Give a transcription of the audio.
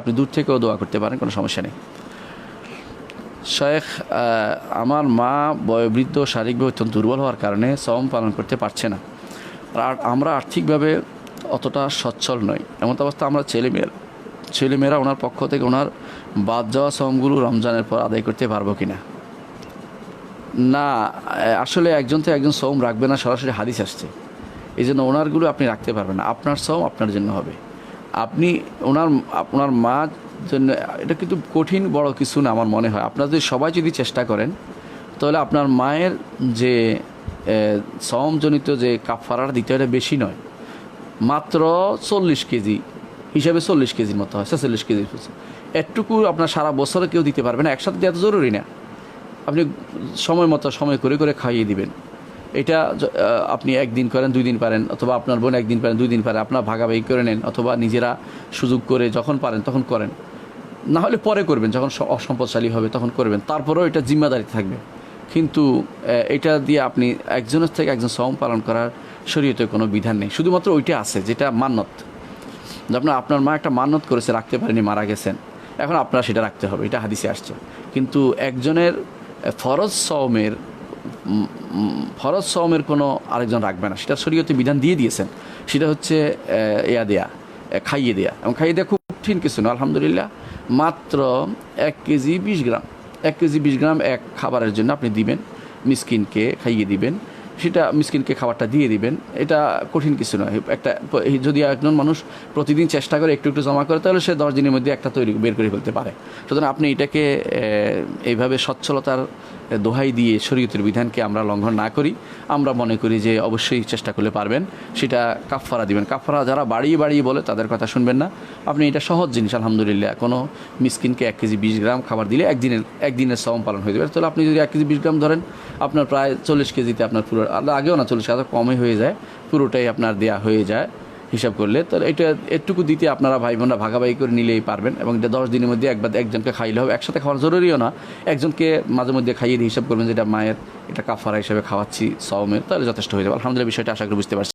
আপনি দূর থেকেও দোয়া করতে পারেন, কোনো সমস্যা নেই। শেখ আমার মা বয়োবৃদ্ধ শারীরিকভাবে অত্যন্ত দুর্বল হওয়ার কারণে সম পালন করতে পারছে না। আর আমরা আর্থিকভাবে অতটা সচ্ছল নই। এমন অবস্থা আমরা ছেলেমেয়েরা। ছেলেমেয়েরা ওনার পক্ষ থেকে ওনার বাদ যাওয়া সমগুলো রমজানের পর আদায় করতে পারব কি না না আসলে একজন তো একজন সোম রাখবে না, সরাসরি হাদিস আসছে। এই জন্য ওনারগুলো আপনি রাখতে পারবেন না। আপনার সোম আপনার জন্য হবে। আপনি ওনার আপনার মা জন্য, এটা কিন্তু কঠিন বড় কিছু না আমার মনে হয়। আপনারা যদি সবাই যদি চেষ্টা করেন, তাহলে আপনার মায়ের যে সমজনিত যে কাফারার দিতে এটা বেশি নয়। মাত্র চল্লিশ কেজি, হিসাবে চল্লিশ কেজির মতো হয়, ছেচল্লিশ কেজি এটুকু আপনার সারা বছরে কেউ দিতে পারবে না। একসাথে দেওয়া তো জরুরি না। আপনি সময় মতো, সময় করে করে খাইয়ে দিবেন। এটা আপনি একদিন করেন দুই দিন পারেন অথবা আপনার বোন একদিন পারেন দুই দিন পারেন আপনার ভাগাভাগি করে নেন অথবা নিজেরা সুযোগ করে যখন পারেন তখন করেন। না হলে পরে করবেন যখন অসম্পদশালী হবে তখন করবেন। তারপরেও এটা জিম্মাদারি থাকবে। কিন্তু এটা দিয়ে আপনি একজনের থেকে একজন সম পালন করার শরীয়তে কোনো বিধান নেই। শুধুমাত্র ওইটা আছে যেটা মান্নত। যে আপনার আপনার মা একটা মান্নত করেছে রাখতে পারেনি মারা গেছেন। এখন আপনার সেটা রাখতে হবে এটা হাদিসে আসছে। কিন্তু একজনের ফরজ উম, ফরজ সওমের কোনো আরেকজন রাখবে না। সেটা শরীয়তে বিধান দিয়ে দিয়েছেন। সেটা হচ্ছে ইয়া দেয়া খাইয়ে দেয়া। এবং খাইয়ে দেওয়া খুব কঠিন কিছু না, আলহামদুলিল্লাহ। মাত্র এক কেজি বিশ গ্রাম, এক কেজি বিশ গ্রাম এক খাবারের জন্য আপনি দিবেন। মিসকিনকে খাইয়ে দিবেন। সেটা মিসকিনকে খাবারটা দিয়ে দিবেন। এটা কঠিন কিছু নয়। একটা, যদি একজন মানুষ প্রতিদিন চেষ্টা করে একটু একটু জমা করে, তাহলে সে দশ দিনের মধ্যে একটা তৈরি, বের করে ফেলতে পারে। সুতরাং আপনি এটাকে এইভাবে সচ্ছলতার দোহাই দিয়ে শরীয়তের বিধানকে আমরা লঙ্ঘন না করি, আমরা মনে করি যে অবশ্যই চেষ্টা করলে পারবেন। সেটা কাফফারা দিবেন। কাফফারা যারা বাড়িয়ে বাড়িয়ে বলে তাদের কথা শুনবেন না। আপনি এটা সহজ জিনিস, আলহামদুলিল্লাহ। কোনো মিসকিনকে এক কেজি বিশ গ্রাম খাবার দিলে একদিনের একদিনের সম পালন হয়ে যাবে। তাহলে আপনি যদি এক কেজি বিশ গ্রাম ধরেন, আপনার প্রায় চল্লিশ কেজিতে আপনার পুরো আগেও না চল্লিশ কেজি কমই হয়ে যায়। পুরোটাই আপনার দেয়া হয়ে যায়। হিসাব করলে তাহলে এটা এটুকু দিতে আপনারা ভাই বোনরা ভাগাভাগি করে নিলেই পারবেন এবং এটা দশ দিনের মধ্যে একবার একজনকে খাইলে হবে। একসাথে খাওয়া জরুরিও না। একজনকে মাঝে মধ্যে খাইয়ে দিয়ে হিসাব করবেন যেটা মায়ের, এটা কাফারা হিসাবে খাওয়াচ্ছি, সওমের, তাহলে যথেষ্ট হয়ে যাবে। আলহামদুলিল্লাহ, বিষয়টা আশা করি বুঝতে পারছি।